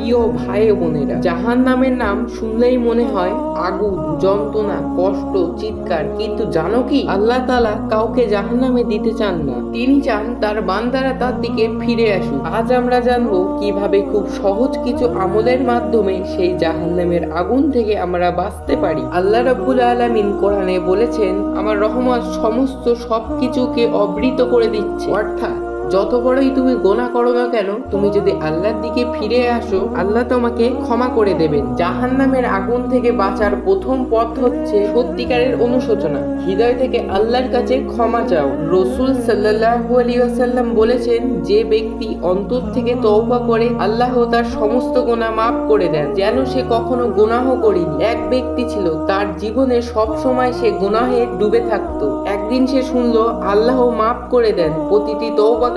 প্রিয় ভাই বোনেরা। জাহান নামের নাম শুনলেই মনে হয় আগুন যন্ত্রণা, কষ্ট, চিৎকার। কিন্তু জানো কি? আল্লাহ তালা কাউকে জাহান নামে দিতে চান না। তিনি চান তার বান্দারা তার দিকে ফিরে আসুক। আজ আমরা জানব কীভাবে খুব সহজ কিছু আমলের মাধ্যমে সেই জাহান্নামের আগুন থেকে আমরা বাঁচতে পারি। আল্লাহ রাব্বুল আলামিন কোরআনে বলেছেন, আমার রহমত সমস্ত সবকিছুকে অবৃত করে দিচ্ছে। অর্থাৎ যত বড়ই তুমি গোনা করো না কেন, তুমি যদি আল্লাহর দিকে ফিরে আসো, আল্লাহ তোমাকে ক্ষমা করে দেবেন। জাহান্নামের আগুন থেকে বাঁচার প্রথম পথ হচ্ছে সত্যিকারের অনুশোচনা। হৃদয় থেকে আল্লাহর কাছে ক্ষমা চাও। রসুল আলাইহি ওয়াসাল্লাম বলেছেন, যে ব্যক্তি অন্তর থেকে তওবা করে, আল্লাহ তার সমস্ত গোনা মাফ করে দেন। যেন সে কখনো গোনাহ করেনি। এক ব্যক্তি ছিল, তার জীবনে সব সময় সে গোনাহে ডুবে থাকতো। একদিন সে শুনলো, আল্লাহ মাফ করে দেন। প্রতিটি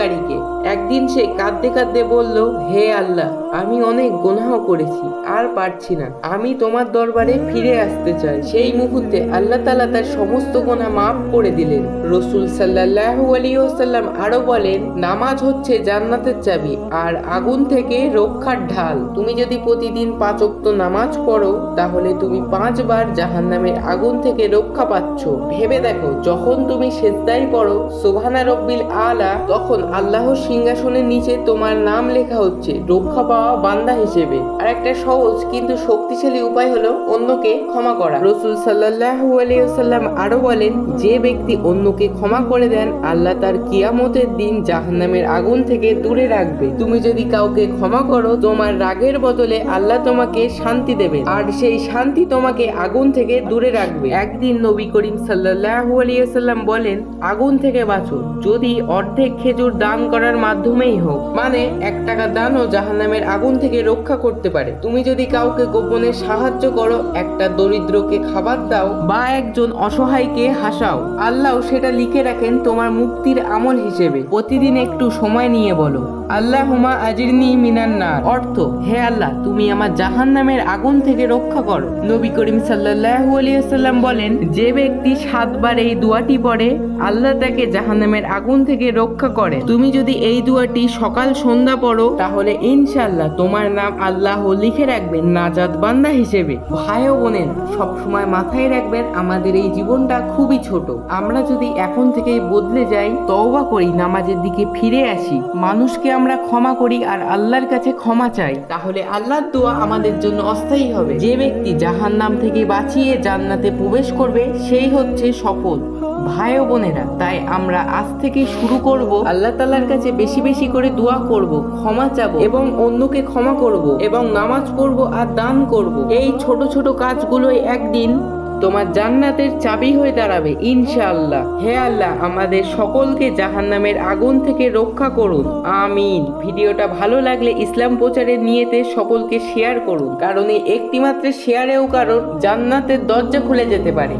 তওবাকারীকে একদিন সে কাঁদতে কাঁদতে বলল, হে আল্লাহ, আমি অনেক গুনাহ করেছি, আর পারছি না। আমি তোমার দরবারে ফিরে আসতে চাই। সেই মুহূর্তে আল্লাহ তাআলা তার সমস্ত গোনা মাফ করে দিলেন। রসুল সাল্লাল্লাহু আলাইহি ওয়াসাল্লাম আরও বলেন, নামাজ হচ্ছে জান্নাতের চাবি, আর আগুন থেকে রক্ষার ঢাল। তুমি যদি প্রতিদিন পাঁচ ওয়াক্ত নামাজ পড়ো, তাহলে তুমি পাঁচবার জাহান্নামের আগুন থেকে রক্ষা পাচ্ছ। ভেবে দেখো, যখন তুমি সেজদায় পড়ো সুবহানা রব্বিল আলা, তখন আল্লাহর সিংহাসনের নিচে তোমার নাম লেখা হচ্ছে, রক্ষা পাওয়া বান্দা হিসেবে। আর একটা সহজ কিন্তু শক্তিশালী উপায় হলো অন্যকে ক্ষমা করা। রসুল ওয়াসাল্লাম আরও বলেন, যে ব্যক্তি অন্যকে ক্ষমা করে দেন, আল্লাহ তার কিয়ামতের দিন জাহান্নামের আগুন থেকে দূরে রাখবে। তুমি যদি কাউকে ক্ষমা করো, তোমার রাগের বদলে আল্লাহ তোমাকে শান্তি দেবে, আর সেই শান্তি তোমাকে আগুন থেকে দূরে রাখবে। একদিন নবী করিম ওয়াসাল্লাম বলেন, আগুন থেকে বাঁচো। যদি অর্ধেক খেজুর দান করার মাধ্যমেই হোক। মানে এক টাকা দানও জাহান্নামের আগুন থেকে রক্ষা করতে পারে। তুমি যদি কাউকে গোপনে সাহায্য করো, একটা দরিদ্রকে খাবার দাও বা একজন অসহায়কে হাসাও, আল্লাহ সেটা লিখে রাখেন তোমার মুক্তির আমল হিসেবে। প্রতিদিন একটু সময় নিয়ে বলো আল্লাহ হুমা আজিরনি মিনান্নার অর্থ, হে আল্লাহ, তুমি আমার জাহান্নামের আগুন থেকে রক্ষা করো। নবী করিম সাল্লাল্লাহু আলাইহি ওয়াসাল্লাম বলেন, যে ব্যক্তি সাতবার এই দোয়াটি পড়ে, আল্লাহ তাকে জাহান্নামের আগুন থেকে রক্ষা করে তুমি যদি এই দুয়াটি সকাল সন্ধ্যা পড়ো, তাহলে ইনশাল্লাহ তোমার নাম আল্লাহ লিখে রাখবেন নাজাদ বান্দা হিসেবে। ভাই ও বোনেন সবসময় মাথায় রাখবেন আমাদের এই জীবনটা খুবই ছোট। আমরা যদি এখন থেকেই বদলে যাই, তওবা করি, নামাজের দিকে ফিরে আসি, মানুষকে আমরা ক্ষমা করি আর আল্লাহর কাছে ক্ষমা চাই, তাহলে আল্লাহর দোয়া আমাদের জন্য অস্থায়ী হবে। যে ব্যক্তি জাহান নাম থেকে বাঁচিয়ে জান্নাতে প্রবেশ করবে, সেই হচ্ছে সফল ভাই বোনেরা, তাই আমরা আজ থেকে শুরু করব। আল্লাহ তালার কাছে বেশি বেশি করে দোয়া করব, ক্ষমা চাবো এবং অন্যকে ক্ষমা করব এবং নামাজ পড়ব আর দান করব। এই ছোট ছোট কাজগুলোই একদিন তোমার জান্নাতের চাবি হয়ে দাঁড়াবে, ইনশাআল্লাহ। হে আল্লাহ, আমাদের সকলকে জাহান্নামের আগুন থেকে রক্ষা করুন। আমিন। ভিডিওটা ভালো লাগলে ইসলাম প্রচারের নিয়েতে সকলকে শেয়ার করুন, কারণ এই একটিমাত্র শেয়ারেও কারোর জান্নাতের দরজা খুলে যেতে পারে।